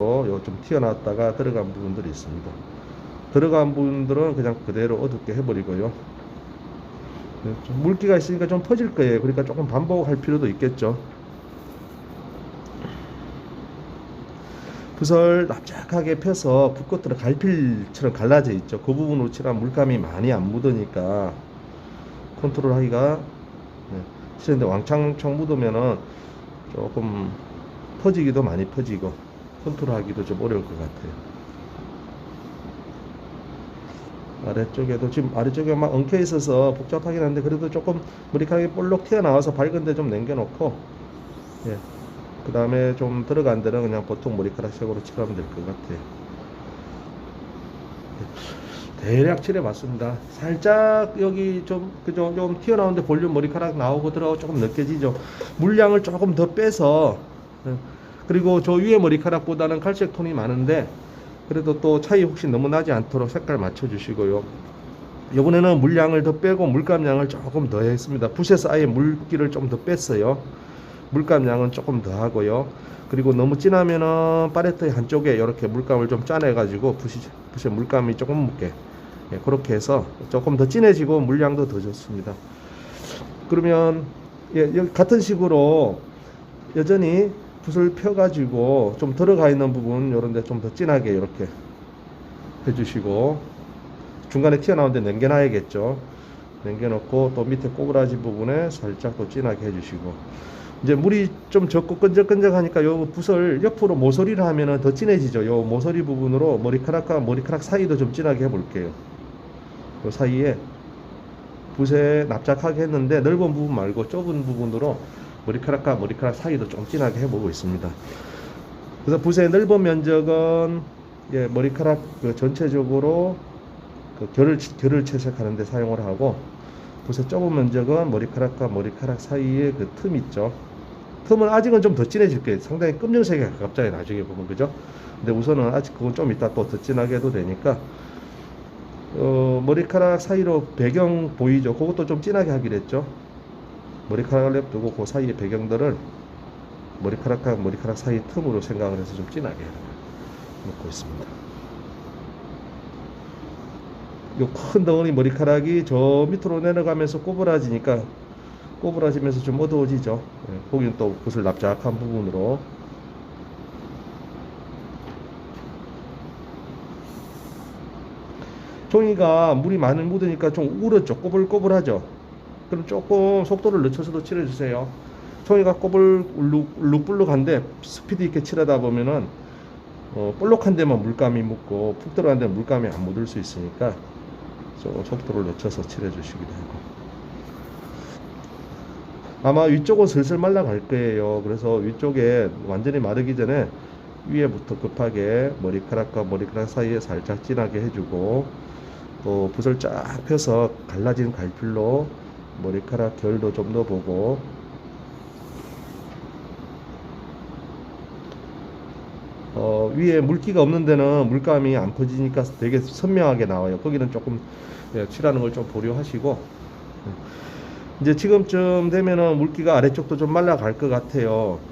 요좀 튀어나왔다가 들어간 부분들이 있습니다. 들어간 부분들은 그냥 그대로 어둡게 해버리고요. 네, 좀 물기가 있으니까 좀 퍼질 거예요. 그러니까 조금 반복할 필요도 있겠죠. 붓을 납작하게 펴서 붓겉으로 갈필처럼 갈라져 있죠. 그 부분으로 칠하면 물감이 많이 안 묻으니까 컨트롤 하기가 네, 왕창왕창 묻으면은 조금 퍼지기도 많이 퍼지고 컨트롤 하기도 좀 어려울 것 같아요. 아래쪽에도 지금 아래쪽에 막 엉켜 있어서 복잡하긴 한데 그래도 조금 머리카락이 볼록 튀어나와서 밝은데 좀 남겨놓고 예. 그 다음에 좀 들어간 데는 그냥 보통 머리카락 색으로 칠하면 될 것 같아요. 예. 대략 칠해봤습니다. 살짝 여기 좀 그죠 좀 튀어나오는데 볼륨 머리카락 나오고 들어가고 조금 느껴지죠. 물량을 조금 더 빼서 예. 그리고 저 위에 머리카락보다는 갈색 톤이 많은데 그래도 또 차이 혹시 너무 나지 않도록 색깔 맞춰주시고요. 이번에는 물량을 더 빼고 물감량을 조금 더 했습니다. 붓에서 아예 물기를 좀 더 뺐어요. 물감량은 조금 더 하고요. 그리고 너무 진하면은 팔레트의 한쪽에 이렇게 물감을 좀 짜내가지고 붓이, 붓에 물감이 조금 묻게 예, 그렇게 해서 조금 더 진해지고 물량도 더 좋습니다. 그러면 예, 같은 식으로 여전히 붓을 펴가지고 좀 들어가 있는 부분 요런데 좀 더 진하게 이렇게 해주시고 중간에 튀어나온 데 남겨놔야겠죠. 남겨놓고 또 밑에 꼬부라지 부분에 살짝 또 진하게 해주시고. 이제 물이 좀 적고 끈적끈적 하니까 요 붓을 옆으로 모서리를 하면은 더 진해지죠. 요 모서리 부분으로 머리카락과 머리카락 사이도 좀 진하게 해볼게요. 요 사이에 붓에 납작하게 했는데 넓은 부분 말고 좁은 부분으로 머리카락과 머리카락 사이도 좀 진하게 해보고 있습니다. 그래서 붓의 넓은 면적은 예, 머리카락 그 전체적으로 그 결을 결을 채색하는데 사용을 하고 붓의 좁은 면적은 머리카락과 머리카락 사이에 그틈 있죠. 틈은 아직은 좀 더 진해질 거예요. 상당히 검정색에 가깝잖아요. 나중에 보면 그죠? 근데 우선은 아직 그건 좀 이따 또 더 진하게 해도 되니까 어, 머리카락 사이로 배경 보이죠? 그것도 좀 진하게 하기로 했죠. 머리카락을 냅두고 그 사이의 배경들을 머리카락과 머리카락 사이 틈으로 생각을 해서 좀 진하게 놓고 있습니다. 요 큰 덩어리 머리카락이 저 밑으로 내려가면서 꼬부라지니까 꼬부라지면서 좀 어두워지죠. 예, 거기는 또 붓을 납작한 부분으로 종이가 물이 많이 묻으니까 좀 울었죠. 꼬불꼬불하죠. 그럼 조금 속도를 늦춰서도 칠해주세요. 꼬불 울룩, 울룩불룩한데 스피드 있게 칠하다 보면은 어, 볼록한 데만 물감이 묻고 푹 들어간 데는 물감이 안 묻을 수 있으니까 좀 속도를 늦춰서 칠해주시기도 하고 아마 위쪽은 슬슬 말라갈 거예요. 그래서 위쪽에 완전히 마르기 전에 위에부터 급하게 머리카락과 머리카락 사이에 살짝 진하게 해주고 또 붓을 쫙 펴서 갈라진 갈필로 머리카락 결도 좀 더 보고 어, 위에 물기가 없는 데는 물감이 안 퍼지니까 되게 선명하게 나와요. 거기는 조금 예, 칠하는 걸 좀 보류하시고 이제 지금쯤 되면은 물기가 아래쪽도 좀 말라갈 것 같아요.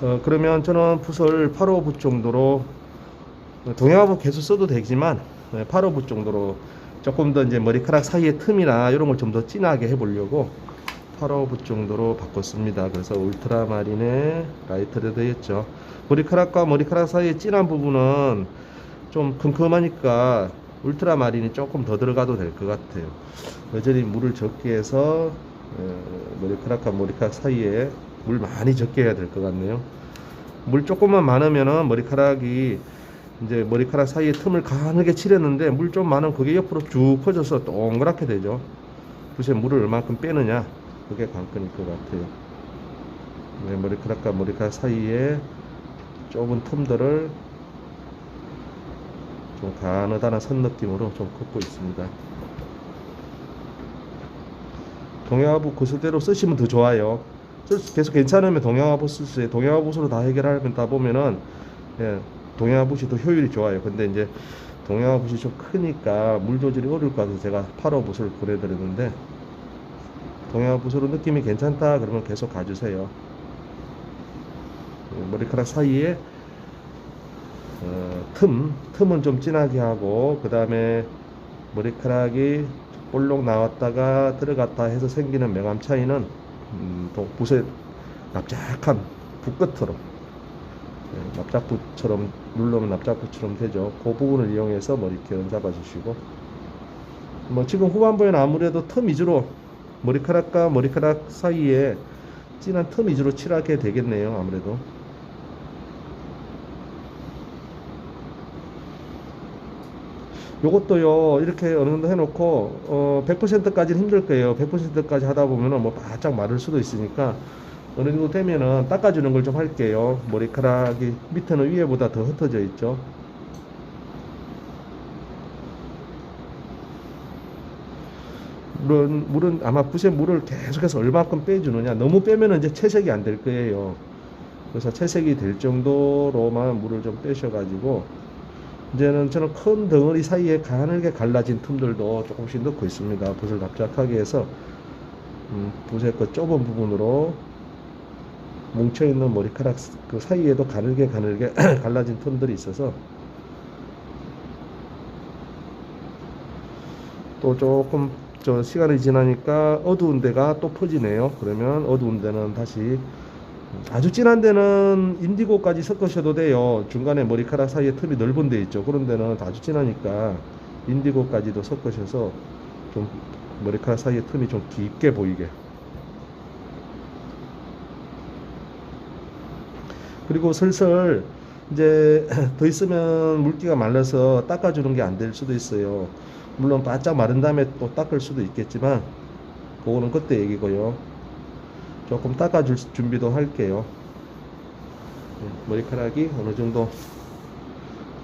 어, 그러면 저는 붓을 8호 붓 정도로 동양화붓 계속 써도 되지만 8호 붓 정도로 조금 더 이제 머리카락 사이의 틈이나 이런 걸 좀 더 진하게 해보려고 8호 붓 정도로 바꿨습니다. 그래서 울트라마린에 라이트 레드였죠. 머리카락과 머리카락 사이의 진한 부분은 좀 큼큼하니까 울트라마린이 조금 더 들어가도 될 것 같아요. 여전히 물을 적게 해서 어, 머리카락과 머리카락 사이에 물 많이 적게 해야 될 것 같네요. 물 조금만 많으면은 머리카락이 이제 머리카락 사이에 틈을 가늘게 칠했는데 물 좀 많으면 그게 옆으로 쭉 퍼져서 동그랗게 되죠. 붓에 물을 얼만큼 빼느냐 그게 관건일 것 같아요. 네, 머리카락과 머리카락 사이에 좁은 틈들을 좀 가느다란 선 느낌으로 좀 긋고 있습니다. 동양화붓 그수대로 쓰시면 더 좋아요. 계속 괜찮으면 동양화붓 쓰세요. 동양화붓으로 다 해결하다 보면은 예, 동양화붓이 더 효율이 좋아요. 근데 이제 동양화붓이 좀 크니까 물 조절이 어려울 것 같아서 제가 8호 붓을 보내드렸는데 동양화붓으로 느낌이 괜찮다 그러면 계속 가주세요. 예, 머리카락 사이에 어, 틈, 틈은 좀 진하게 하고 그 다음에 머리카락이 볼록 나왔다가 들어갔다 해서 생기는 명암 차이는 음, 또 붓의 납작한 붓 끝으로 예, 납작붓처럼 누르면 납작붓처럼 되죠. 그 부분을 이용해서 머리결은 잡아주시고 뭐 지금 후반부에는 아무래도 틈 위주로 머리카락과 머리카락 사이에 진한 틈 위주로 칠하게 되겠네요. 아무래도 요것도요 이렇게 어느 정도 해놓고 어 100%까지는 힘들 거예요 100%까지 하다 보면은 뭐 바짝 마를 수도 있으니까 어느 정도 되면은 닦아주는 걸 좀 할게요. 머리카락이 밑에는 위에보다 더 흩어져 있죠? 물은 물은 아마 붓에 물을 계속해서 얼마큼 빼주느냐. 너무 빼면은 이제 채색이 안 될 거예요. 그래서 채색이 될 정도로만 물을 좀 빼셔가지고 이제는 저는 큰 덩어리 사이에 가늘게 갈라진 틈들도 조금씩 넣고 있습니다. 붓을 납작하게 해서 음, 붓의 그 좁은 부분으로 뭉쳐있는 머리카락 그 사이에도 가늘게 가늘게 갈라진 틈들이 있어서 또 조금 저 시간이 지나니까 어두운 데가 또 퍼지네요. 그러면 어두운 데는 다시 아주 진한 데는 인디고까지 섞으셔도 돼요. 중간에 머리카락 사이에 틈이 넓은 데 있죠. 그런 데는 아주 진하니까 인디고까지도 섞으셔서 좀 머리카락 사이에 틈이 좀 깊게 보이게. 그리고 슬슬 이제 더 있으면 물기가 말라서 닦아주는 게 안 될 수도 있어요. 물론 바짝 마른 다음에 또 닦을 수도 있겠지만 그거는 그때 얘기고요. 조금 닦아줄 준비도 할게요. 네, 머리카락이 어느 정도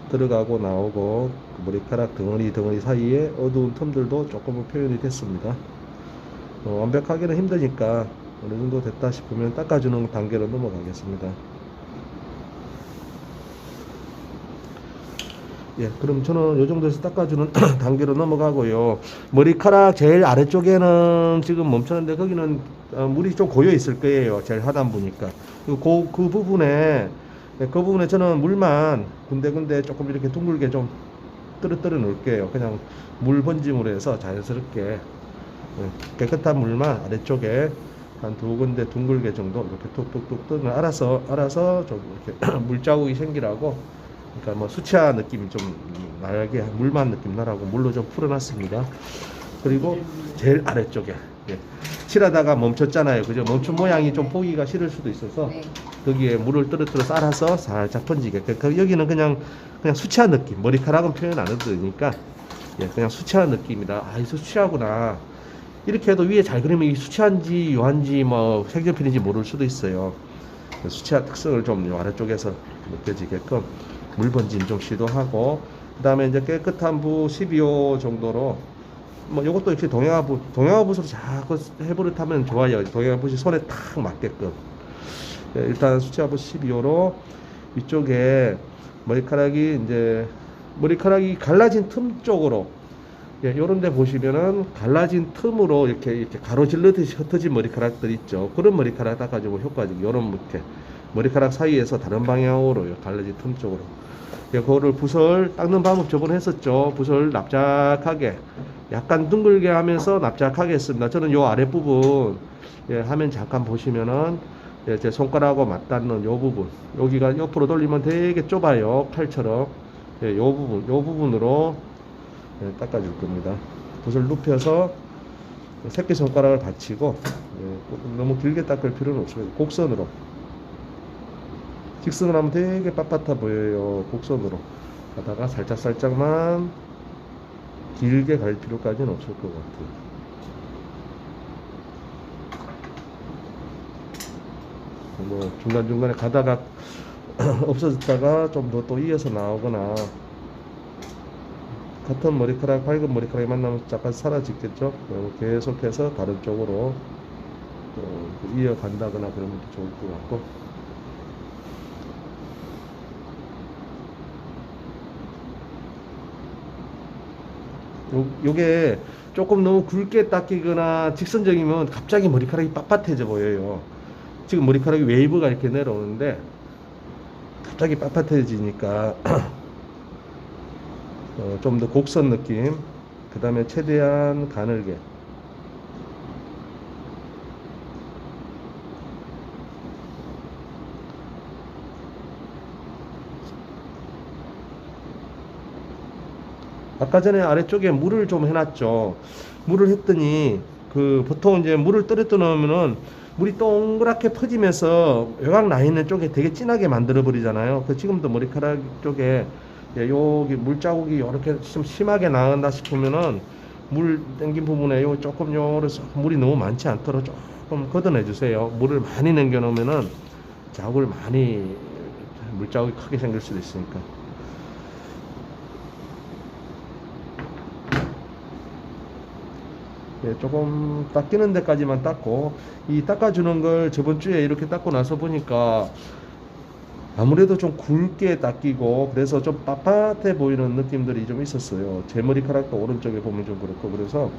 들어가고 나오고 그 머리카락 덩어리 덩어리 사이에 어두운 틈들도 조금은 표현이 됐습니다. 어, 완벽하게는 힘드니까 어느 정도 됐다 싶으면 닦아주는 단계로 넘어가겠습니다. 예, 그럼 저는 이 정도에서 닦아주는 단계로 넘어가고요. 머리카락 제일 아래쪽에는 지금 멈췄는데 거기는 어, 물이 좀 고여 있을 거예요. 제일 하단부니까. 그, 그 부분에 예, 그 부분에 저는 물만 군데군데 조금 이렇게 둥글게 좀 떨어뜨려 놓을게요. 그냥 물 번짐으로 해서 자연스럽게 예, 깨끗한 물만 아래쪽에 한두 군데 둥글게 정도 이렇게 툭툭툭 뜨면 알아서 알아서 좀 이렇게 물자국이 생기라고 그러니까 뭐 수채화 느낌이 좀 나게 물만 느낌 나라고 물로 좀 풀어놨습니다. 그리고 제일 아래쪽에 예. 칠하다가 멈췄잖아요. 그죠? 멈춘 모양이 좀 보기가 싫을 수도 있어서 네. 거기에 물을 떨어뜨려 쌀아서 살짝 번지게. 그- 그 여기는 그냥 그냥 수채화 느낌. 머리카락은 표현 안 해도 되니까 예, 그냥 수채화 느낌이다. 아, 이 수채화구나. 이렇게 해도 위에 잘 그리면 이 수채화인지 요한지 뭐 색연필인지 모를 수도 있어요. 그 수채화 특성을 좀요 아래쪽에서 느껴지게끔 물 번짐 좀 시도하고 그 다음에 이제 깨끗한 부 12호 정도로 뭐 요것도 이렇게 동양화붓 동양화붓으로 자꾸 해버릇하면 좋아요. 동양화붓이 손에 탁 맞게끔. 예, 일단 수채화붓 12호로 위쪽에 머리카락이 이제 머리카락이 갈라진 틈 쪽으로 예, 요런 데 보시면은 갈라진 틈으로 이렇게 이렇게 가로질르듯이 흩어진 머리카락들 있죠. 그런 머리카락 닦아주고 효과적 요런 이렇게 머리카락 사이에서 다른 방향으로 요 갈라진 틈 쪽으로 예, 그거를 붓을 닦는 방법 저번에 했었죠. 붓을 납작하게 약간 둥글게 하면서 납작하게 했습니다. 저는 요 아랫부분 예, 화면 잠깐 보시면은 예, 제 손가락하고 맞닿는 요 부분 여기가 옆으로 돌리면 되게 좁아요. 팔처럼 예, 요 부분 요 부분으로 예, 닦아줄 겁니다. 붓을 눕혀서 새끼 손가락을 받치고 예, 너무 길게 닦을 필요는 없습니다. 곡선으로 직선을 하면 되게 빳빳해 보여요. 곡선으로 가다가 살짝 살짝만 길게 갈 필요까지는 없을 것 같아요. 뭐 중간 중간에 가다가 없어졌다가 좀 더 또 이어서 나오거나 같은 머리카락 밝은 머리카락이 만나면 잠깐 사라지겠죠. 계속해서 다른 쪽으로 또 이어간다거나 그러면 더 좋을 것 같고. 요, 요게 조금 너무 굵게 닦이거나 직선적이면 갑자기 머리카락이 빳빳해져 보여요. 지금 머리카락이 웨이브가 이렇게 내려오는데 갑자기 빳빳해지니까 어, 좀 더 곡선 느낌 그 다음에 최대한 가늘게 아까 전에 아래쪽에 물을 좀 해놨죠. 물을 했더니 그 보통 이제 물을 떨어뜨 놓으면은 물이 동그랗게 퍼지면서 외곽 나 있는 쪽에 되게 진하게 만들어 버리잖아요. 그 지금도 머리카락 쪽에 예, 여기 물 자국이 이렇게 좀 심하게 나온다 싶으면은 물 땡긴 부분에 요 조금 요를 물이 너무 많지 않도록 조금 걷어내 주세요. 물을 많이 남겨 놓으면은 자국을 많이 물 자국이 크게 생길 수도 있으니까. 예, 조금 닦이는 데까지만 닦고 이 닦아주는 걸 저번 주에 이렇게 닦고 나서 보니까 아무래도 좀 굵게 닦이고 그래서 좀 빳빳해 보이는 느낌들이 좀 있었어요. 제 머리카락도 오른쪽에 보면 좀 그렇고 그래서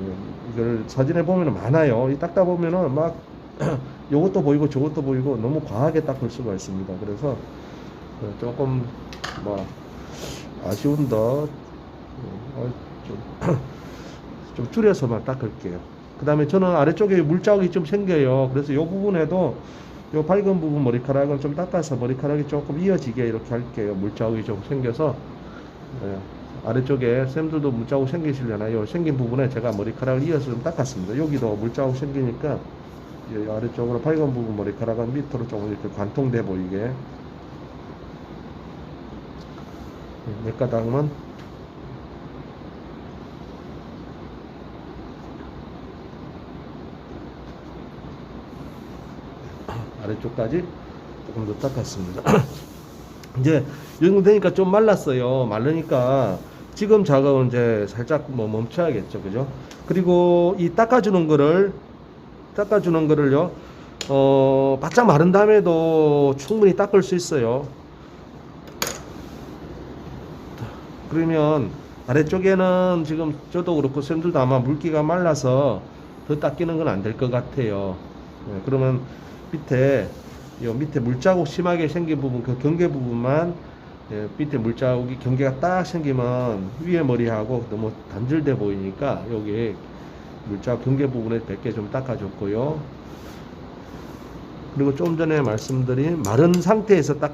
예, 이걸 사진에 보면 많아요. 이 닦다 보면은 막 요것도 보이고 저것도 보이고 너무 과하게 닦을 수가 있습니다. 그래서 어, 조금 뭐 아쉬운 더 어, 좀 좀 줄여서만 닦을게요. 그 다음에 저는 아래쪽에 물자국이 좀 생겨요. 그래서 이 부분에도 이 밝은 부분 머리카락은 좀 닦아서 머리카락이 조금 이어지게 이렇게 할게요. 물자국이 좀 생겨서 예, 아래쪽에 쌤들도 물자국 생기시려나요? 생긴 부분에 제가 머리카락을 이어서 좀 닦았습니다. 여기도 물자국 생기니까 이 아래쪽으로 밝은 부분 머리카락은 밑으로 조금 이렇게 관통돼 보이게 예, 몇 가닥만 아래쪽까지 조금 더 닦았습니다. 이제 이 정도 되니까 좀 말랐어요. 말르니까 지금 작업은 이제 살짝 뭐 멈춰야겠죠. 그죠? 그리고 이 닦아주는 거를, 닦아주는 거를요, 어, 바짝 마른 다음에도 충분히 닦을 수 있어요. 그러면 아래쪽에는 지금 저도 그렇고 쌤들도 아마 물기가 말라서 더 닦이는 건 안 될 것 같아요. 네, 그러면 밑에 요 밑에 물자국 심하게 생긴 부분 그 경계 부분만 예, 밑에 물자국이 경계가 딱 생기면 위에 머리하고 너무 단절돼 보이니까 여기 물자국 경계 부분에 100개 좀 닦아줬고요. 그리고 좀 전에 말씀드린 마른 상태에서 딱